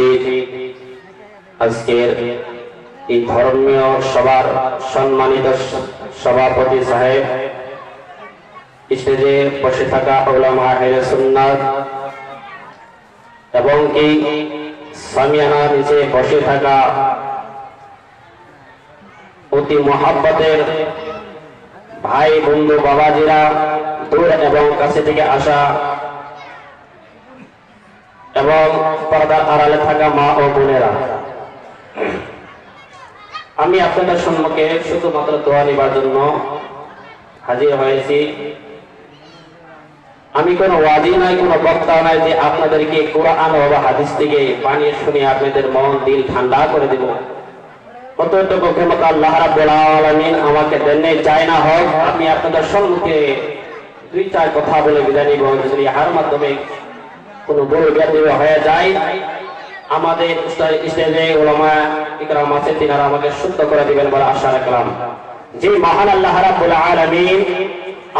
উপস্থিত আজকের এই ধর্মীয় সবার সম্মানিত সভাপতি সাহেব, স্টেজে বসে থাকা ওলামা সুন্নাত এবং কি সামিয়ানা নিচে বসে থাকা অতি মহাব্বতের ভাই, বন্ধু, বাবাজিরা দূর এবং কাছে থেকে আসা এবং পর্দার আড়ালে থাকা মা ও বোনেরা। আমি আপনাদের সম্মুখে শুধুমাত্র দোয়া নিবার জন্য হাজির হয়েছি। আমি কোনো ওয়াজি নাই, কোনো বক্তা নাই যে আপনাদেরকে কোরআন বা হাদিস থেকে বানিয়ে শুনে আপনাদের মন, দিল ঠান্ডা করে দেব। কতটুকু ক্ষমতা আল্লাহ রাব্বুল আমাকে দেননি চাই না হোক, আমি আপনাদের সম্মুখে দুই চার কথা বলে বিদায় নিব। যদি হার মাধ্যমে কোনো বড় জ্ঞাতি হয়ে যায়। আমাদের স্টেজে ওলামা ইকরাম আছে তিনারা আমাকে শুদ্ধ করে দিবেন বলে আশা রাখলাম। যে মহান আল্লাহ রাব্বুল আলামিন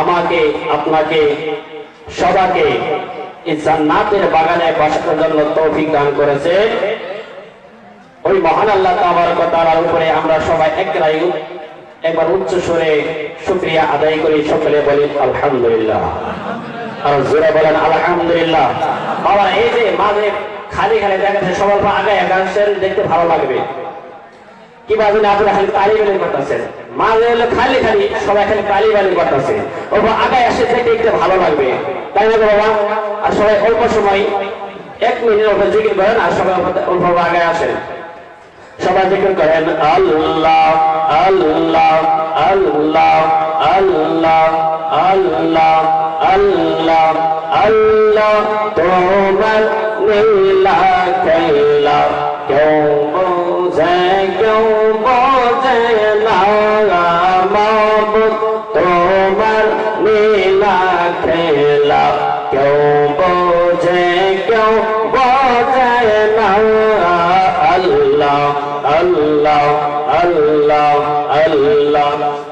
আমাকে, আপনাকে সবাকে এই জান্নাতের বাগানে বসার জন্য তৌফিক দান করেছে। ওই মহান আল্লাহ তাবারক উপরে আমরা সবাই একলাই একবার উচ্চ সুরে শুকরিয়া আদায় করি সকলে বলি, আলহামদুলিল্লাহ। আর জোরে যে খালি খালি দেখাচ্ছে সবার আগে দেখতে ভালো লাগবে। কি ভাবেন আপনারা খালি তালি করতেছেন? মাঝে খালি খালি সবাই খালি তালি করতেছে। ওর আগে আসে দেখতে ভালো লাগবে। আর সবাই অল্প সময়, এক মিনিটের উপর জিকির করেন, আর সবাই অল্প আগে আসেন। সবাই জিকির করেন, আল্লাহ আল্লাহ আল্লাহ। আল্লাহ আল্লাহ আল্লাহ আল্লাহ, তোমার নীলা খেলা। কেউ বোঝে কেউ বোঝে না মাবুদ তোমার নীলা খেলা। কেউ বোঝে কেউ বোঝে না আল্লাহ আল্লাহ আল্লাহ আল্লাহ।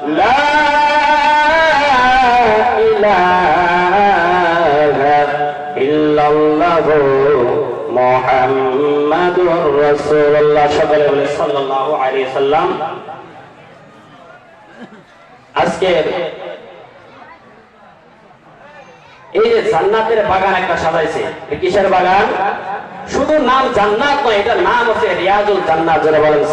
এই যে জান্নাতের বাগান একটা সাজাইছে কিসের বাগান? শুধু নাম জান্নাত নয় নাম হচ্ছে রিয়াজুল জান্নাত, যারা বলেন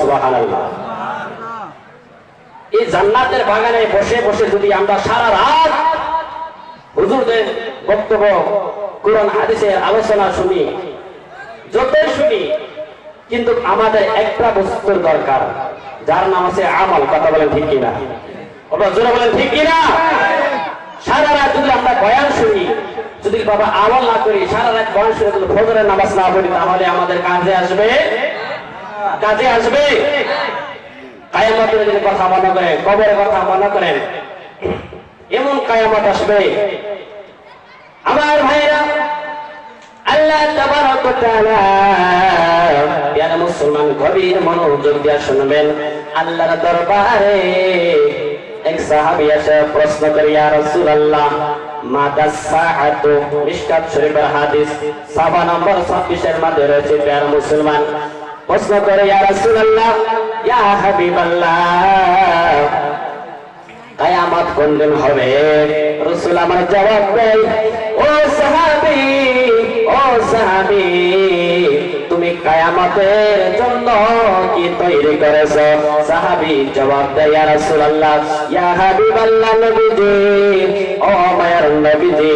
এই জান্নাতের বাগানে বসে বসে যদি আমরা সারা রাত হুজুরদের বক্তব্য, কোরআন, হাদিসের আলোচনা শুনি, যতই শুনি কিন্তু আমাদের একটা বস্তুর দরকার। যার নাম আছে আমল, কথা বলেন ঠিক কিনা? ওটা জোরে বলেন ঠিক কিনা? সারা রাত যদি আমরা বয়ান শুনি, যদি বাবা আমল না করি, সারা রাত বয়ান শুনে যদি ফজরের নামাজ না পড়ি, তাহলে আমাদের কাজে আসবে? কাজে আসবে? কায়ামতের যদি কথা মনে করেন কবরের কথা মনে করেন এমন কায়ামত আসবে? আমার ভাইরা, আল্লাহ তাবারক তাআলা মুসলমান গভীর মনোযোগ দিয়ে শুনবেন। আল্লাহর দরবারে এক সাহাবী এসে প্রশ্ন করে, ইয়া রাসূলুল্লাহ, মাদা সাআতু? মিশকাত শরীফের হাদিস সাবা নম্বর 26 এর কোন দিন হবে? রসুল আমার জবাব ও সাহাবি কায়ামতের জন্য কি তৈরি করেছ? সাহাবি জবাব দেয়, ইয়া রাসূলুল্লাহ, ইয়া হাবিবাল্লাহ নবীজি, ও মায়ার নবীজি,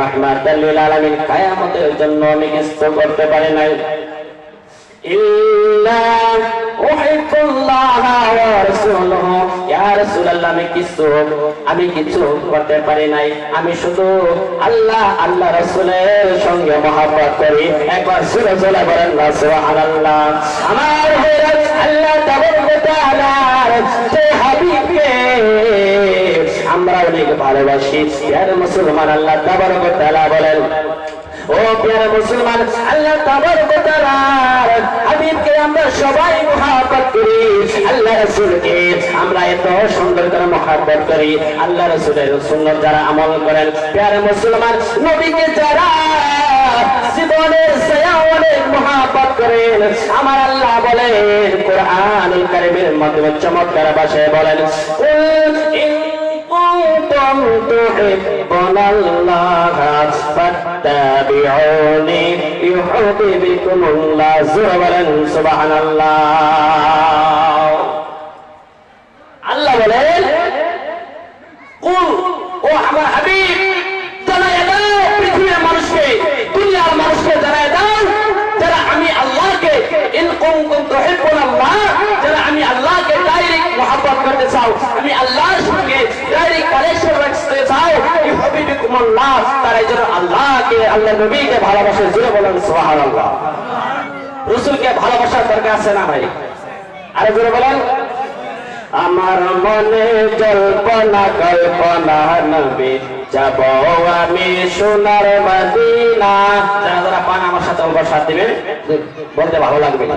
রাহমাতাল লিল আলামিন, কেয়ামতের জন্য আমি কিছু করতে পারি নাই। ইল্লা উহিব্বুল্লাহ ওয়া রাসূলুহু ইয়া রাসূলুল্লাহ আমি কিছু আমি কিছু করতে পারি নাই। আমি শুধু আল্লাহ আল্লাহ রাসূলের সঙ্গে মহব্বত করি। একবার সুরে চলে বলেন, না আমার আল্লাহ সে হাবিবকে। আমরা অনেক ভালোবাসি। মুসলমান, আল্লাহ তাবারক ওয়া বলেন ও প্রিয় মুসলমান, আল্লাহ তাবারক ওয়া তাআলা হাবিবকে আমরা সবাই মহব্বত করি। আল্লাহ রাসূলকে আমরা এত সুন্দর করে মহব্বত করি। আল্লাহ রাসূলের সুন্নাত যারা আমল করেন, প্রিয় মুসলমান, নবীকে যারা জীবনের ছায়া অনেক মহব্বত করে আমার আল্লাহ বলেন কোরআন কারিমের মাধ্যমে চমৎকার ভাষায় বলেন কুল ইন كنتم تحبون الله فاتبعوني يحببكم الله زربلا سبحان الله আল্লাহ বলেন কুল ও আমার হাবিব জানায় দাও পৃথিবীর মানুষকে দুনিয়ার মানুষকে জানায় দাও যারা আমি আল্লাহকে ইন কুনতুম তুহিব্বুন আল্লাহ যারা আমি আল্লাহকে ডাইরেক্ট মহব্বত করতে চাও আমি আল্লাহর আমার মনে জল্পনা, কল্পনা, নবী, যাব আমি সোনার মদিনা। যারা যারা পান, আমার সাথে অল্প সাথ দিবেন বলতে ভালো লাগবে না।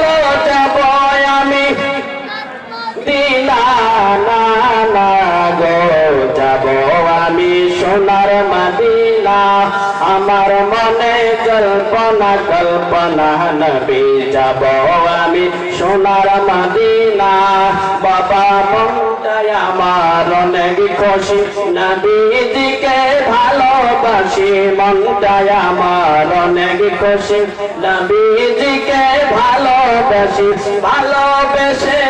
সোনার মদিনা, আমার মনে কল্পনা কল্পনা নবী যাব আমি সোনার মদিনা। বাবা মনটায় আমার অনেক খুশি, নবীজিকে ভালোবাসি মনটায় আমার অনেক খুশি, নবীজিকে ভালোবাসি, ভালোবেসে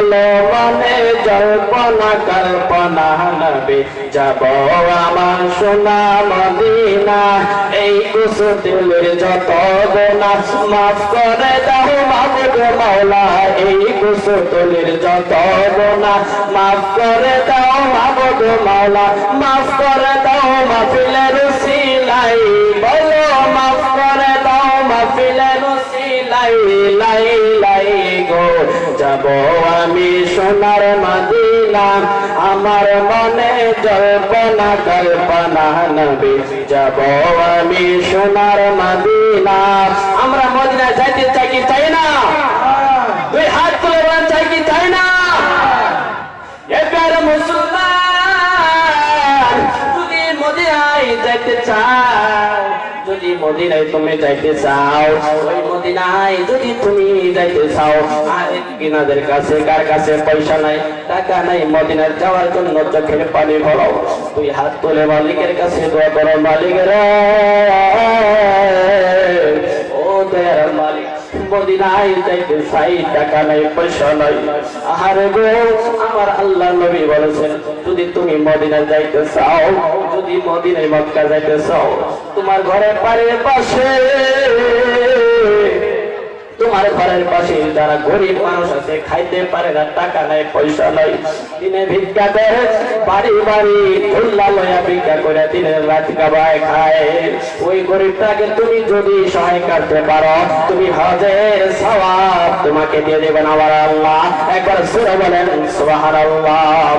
বলো মনে জল্পনা, কল্পনা নবে যাব আমার সোনা মদিনা, এই কুসুতিলের যত গোনা, মাফ করে দাও মাবুদ মাওলা, এই কুসুতিলের যত গোনা, মাফ করে দাও মাবুদ মাওলা, মাফ করে দাও মাফিলের সিলাই, বলো মাফ করে দাও মাফিলের সিলাই, লাই যাব আমি সোনার মদিনা। আমার মনে জল্পনা, কল্পনা, নবী। যাব আমি সোনার মদিনা। আমরা মদিনা যাইতে চাই কি চাই না? দুই হাত তুলে বলেন, চাই কি চাও যদি মদিনায় তুমি যাইতে চাও, ওই মদিনায় যদি তুমি যাইতে চাও, আর কিনাদের কাছে কার কাছে পয়সা নাই, টাকা নাই, মদিনায় যাওয়ার জন্য চোখের পানি ভরো। তুই হাত তুলে মালিকের কাছে দোয়া করো, মালিকের। ও দয়ার মালিক যাইতে চাই, টাকা নাই, পয়সা নাই। আহারে আমার আল্লাহ নবী বলেছেন, যদি তুমি মদিনায় যাইতে চাও যদি মদিনায় মক্কা যাইতে চাও তোমার ঘরের বাড়ির পাশে। তোমার ঘরের পাশে যারা গরিব মানুষ আছে, খাইতে পারে না, টাকা নাই, পয়সা নাই। দিনে ভিক্ষা দেয় বাড়ি বাড়ি খুল্লা লয়া ভিক্ষা করে দিনের রাত কাবায় খায়। ওই গরিবটাকে তুমি যদি সহায় করতে পারো, তুমি হজের সওয়াব তোমাকে দিয়ে দেবেন আমার আল্লাহ। একবার সুরে বলেন, সুবহানাল্লাহ।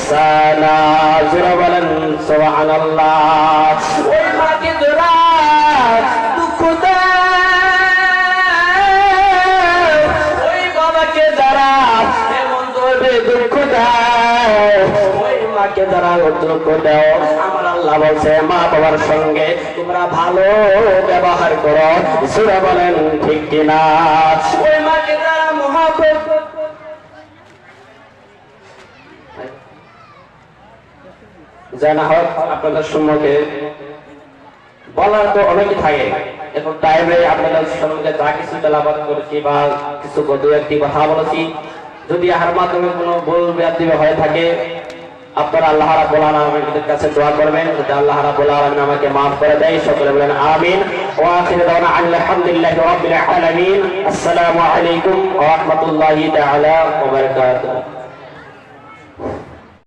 ইহসানা জোরে বলেন সুবহানাল্লাহ। ওই মাকে জোরা দুঃখ দাও দাও ওই মা বাবার সঙ্গে ভালো ব্যবহার করো। সুরা বলেন, ঠিক কিনা? ওই যা না হোক আপনাদের সম্মুখে বলার তো থাকে। টাইমে আপনাদের সম্মুখে যা কিছু তেলাবাদ করেছি বা কিছু দু একটি কথা বলেছি, যদি মাধ্যমে কোনো হয়ে থাকে, আপনারা কাছে দোয়া করবেন। যাতে আল্লাহ রাব্বুল আমাকে maaf করে দেয়, সকলে বলেন আমিন। ওয়া আলামিন। আসসালামু আলাইকুম ওয়া রাহমাতুল্লাহি তাআলা ওয়া বারাকাতুহু।